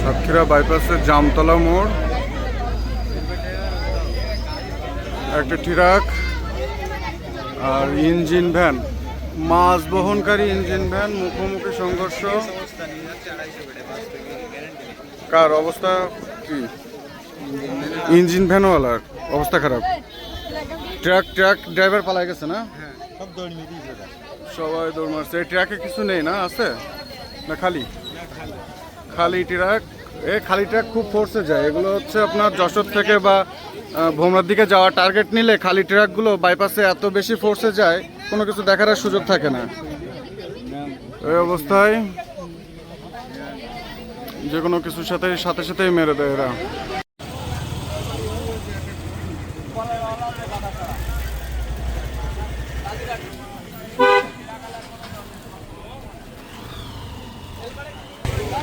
সাতক্ষীরা বাইপাসের জামতলা মোড়। একটা ট্রাক আর ইঞ্জিন ভ্যান। মাছ বহনকারী ইঞ্জিন ভ্যান, মুখোমুখি সংঘর্ষ। কার অবস্থা কি? ইঞ্জিন ভ্যানওয়ালার অবস্থা খারাপ। ট্রাক ট্রাক ড্রাইভার পালাই গেছে না? সব মিলিয়ে দিয়েছে সবাই দৌড় মারছে। এই ট্রাকে কিছু নেই না? আছে? না খালি? খালি ট্রাক? এ খালি ট্রাক খুব ফোর্সে যায়। এগুলো হচ্ছে আপনার যশোর থেকে বা ভোমরার দিকে যাওয়ার টার্গেট নিলে খালি ট্রাকগুলো বাইপাসে এত বেশি ফোর্সে যায়, কোনো কিছু দেখার সুযোগ থাকে না। এই অবস্থায় যে কোনো কিছুর সাথে সাথে সাথেই মেরে দেয় এরা।